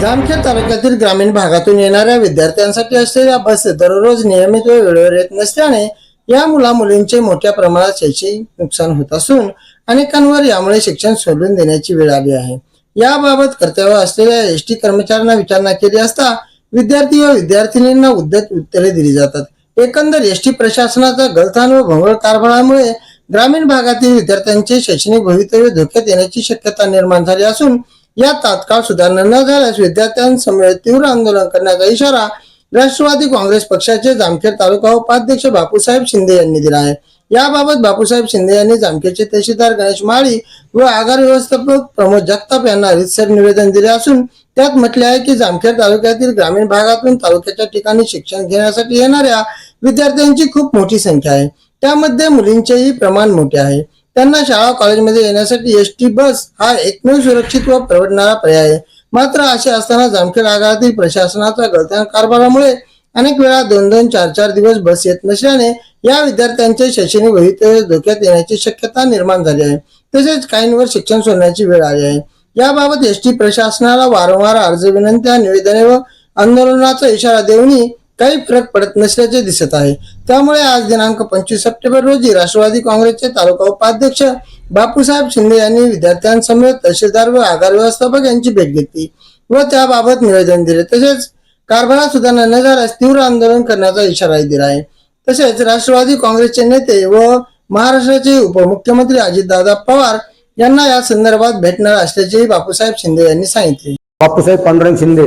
जामखेड तालुक्यातील ग्रामीण भागातून येणाऱ्या विद्यार्थ्यांसाठी असलेल्या बस दररोज नियमित व वेळेवर येत नसल्याने या मुला मुलींचे मोठ्या प्रमाणात शैक्षणिक नुकसान होत असून अनेकांवर यामुळे शिक्षण सोडून देण्याची वेळ आली आहे. याबाबत कर्तव्य असलेल्या एस टी कर्मचाऱ्यांना विचारणा केली असता विद्यार्थी व विद्यार्थिनींना उद्धट उत्तरे दिली जातात. एकंदर एस टी प्रशासनाचा गलथान व भोंगळ कारभारामुळे ग्रामीण भागातील विद्यार्थ्यांचे शैक्षणिक भवितव्य धोक्यात येण्याची शक्यता निर्माण झाली असून या तात्काळ सुधारणा न झाल्यास विद्यार्थ्यांसमोर तीव्र आंदोलन करण्याचा इशारा राष्ट्रवादी काँग्रेस पक्षाचे जामखेड तालुका उपाध्यक्ष बापूसाहेब शिंदे यांनी दिला आहे. याबाबत बापूसाहेब शिंदे यांनी जामखेडचे तहसीलदार गणेश माळी व आगार व्यवस्थापक प्रमोद जगताप यांना रितसर निवेदन दिले असून त्यात म्हटले आहे की जामखेड तालुक्यातील ग्रामीण भागातून तालुक्याच्या ठिकाणी शिक्षण घेण्यासाठी येणाऱ्या विद्यार्थ्यांची खूप मोठी संख्या आहे. त्यामध्ये मुलींचेही प्रमाण मोठे आहे. त्यांना शाळा कॉलेजमध्ये येण्यासाठी एस टी बस हा एकमेव सुरक्षित व परवडणारा पर्याय आहे. मात्र असे असताना जामखेड आगारातील प्रशासनाचा गळत्या कारभारामुळे अनेक वेळा दोन दोन चार चार दिवस बस येत नसल्याने या विद्यार्थ्यांचे शैक्षणिक भवितव्य धोक्यात येण्याची शक्यता निर्माण झाली आहे. तसेच काहींवर शिक्षण सोडण्याची वेळ आली आहे. याबाबत एस टी प्रशासनाला वारंवार अर्ज विनंत्या निवेदने व आंदोलनाचा इशारा देऊनही काही फरक पडत नसल्याचे दिसत आहे. त्यामुळे आज दिनांक पंचवीस सप्टेंबर रोजी राष्ट्रवादी काँग्रेसचे तालुका उपाध्यक्ष बापूसाहेब शिंदे यांनी विद्यार्थ्यांसमवेत तहसीलदार व आगार व्यवस्थापक यांची भेट घेतली व त्याबाबत निवेदन दिले. तसेच कारभारात सुधारणा न झाल्यास तीव्र आंदोलन करण्याचा इशाराही दिला आहे. तसेच राष्ट्रवादी काँग्रेसचे नेते व महाराष्ट्राचे उपमुख्यमंत्री अजितदादा पवार यांना या संदर्भात भेटणार असल्याचेही बापूसाहेब शिंदे यांनी सांगितले. बापूसाहेब पांडुरंग शिंदे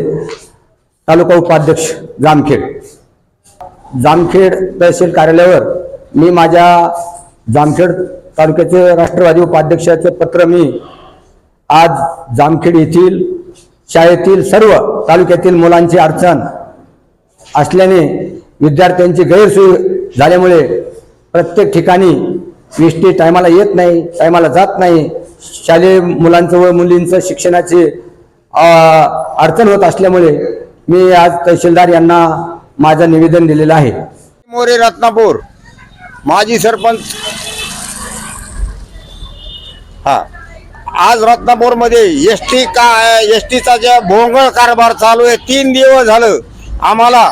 तालुका उपाध्यक्ष जामखेड. जामखेड तहसील कार्यालयावर मी माझ्या जामखेड तालुक्याचे राष्ट्रवादी उपाध्यक्षाचे पत्र मी आज जामखेड येथील शाळेतील सर्व तालुक्यातील मुलांची अडचण असल्याने विद्यार्थ्यांची गैरसोय झाल्यामुळे प्रत्येक ठिकाणी एस टी टायमाला येत नाही टायमाला जात नाही. शालेय मुलांचं व मुलींचं शिक्षणाची अडचण होत असल्यामुळे मी आज तहसीलदार यांना माझं निवेदन दिलेलं आहे. मोरे रत्नापूर. माजी सरपंच. हा. आज रत्नापूरमध्ये एस टी का एस टीचा जे भोंगळ कारभार चालू आहे तीन दिवस झालं. आम्हाला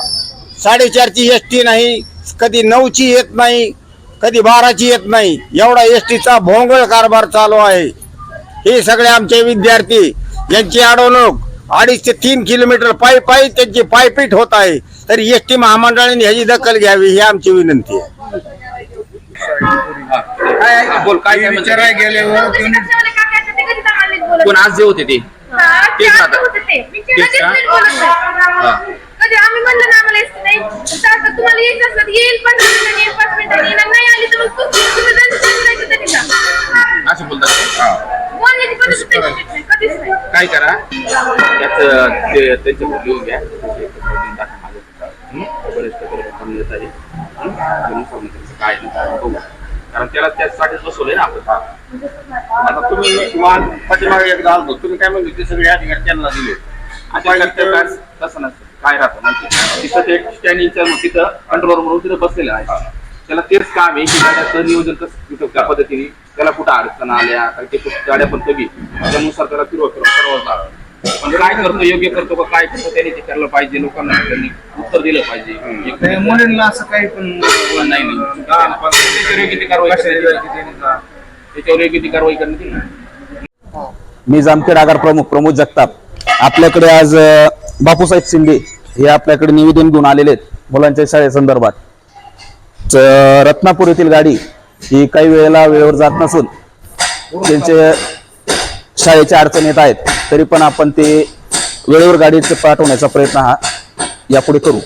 साडेचारची एस टी नाही कधी नऊची येत नाही कधी बाराची येत नाही. एवढा एस टीचा भोंगळ कारभार चालू आहे. हे सगळे आमचे विद्यार्थी यांची अडवणूक. अडीच ते तीन किलोमीटर पायी पायी त्यांची पायपीट होत आहे तरी एस टी महामंडळाने ह्याची दखल घ्यावी ही आमची विनंती आहे बोल काय? विचाराय गेल्यावर कोणी आज जे होते ते तेच राहतात. तेच का? हा. कधी आम्ही म्हणलं ना आम्हाला येत नाही तर आता तुम्हाला यायचं असलं तर येईल पाच मिनिटांनी येईल पाच मिनिटांनी येईल. नाही आली तर मग तू- तुम्ही त्यांचं सांगायचं त्यांनी जा. असं बोलतात ते. बोलण्याची पद्धत त्यांची नाही, कधीच नाही काय करा त्याच ते लिहून घ्या. येत आहे. काय बघू. कारण त्याला बसवलंय ना आपण. आता तुम्ही वाहन पाठीमागे एकदा आलतो. तुम्ही काय म्हणले ते सगळे अधिकारी त्यांना दिले. आता काय तसं नसतं. काय राहतं? आहे? तिथं ते स्टँडिंगच्या तिथं म्हणून तिथं बसलेलं आहे. त्याला तेच काम आहे की गाड्याचं नियोजन कसं त्या पद्धतीने. त्याला कुठं अडचण आल्या काही ते गाड्या पण कमी त्यानुसार त्याला फिरव फिरव सर्व पण काय करतो योग्य करतो का काय करतो त्याने ते करायला पाहिजे लोकांना त्यांनी उत्तर दिलं पाहिजे. एक- म्हणजे मुलींना असं काही पण नाही नाही. त्याच्यावर योग्य ती कारवाई करण्यात येईल. त्याच्यावर योग्य ती कारवाई करण्यात येईल. ना. मी जामखेड आगार प्रमुख प्रमोद जगताप. आपल्याकडे आज अ, बापूसाहेब शिंदे हे आपल्याकडे निवेदन घेऊन आलेले आहेत मुलांच्या शाळेसंदर्भात च- रत्नापूर येथील गाडी ही काही वेळेला वेळेवर जात नसून त्यांचे शाळेच्या अडचण येत आहेत तरी पण आपण ते वेळेवर गाडीचे पाठवण्याचा प्रयत्न हा यापुढे करू.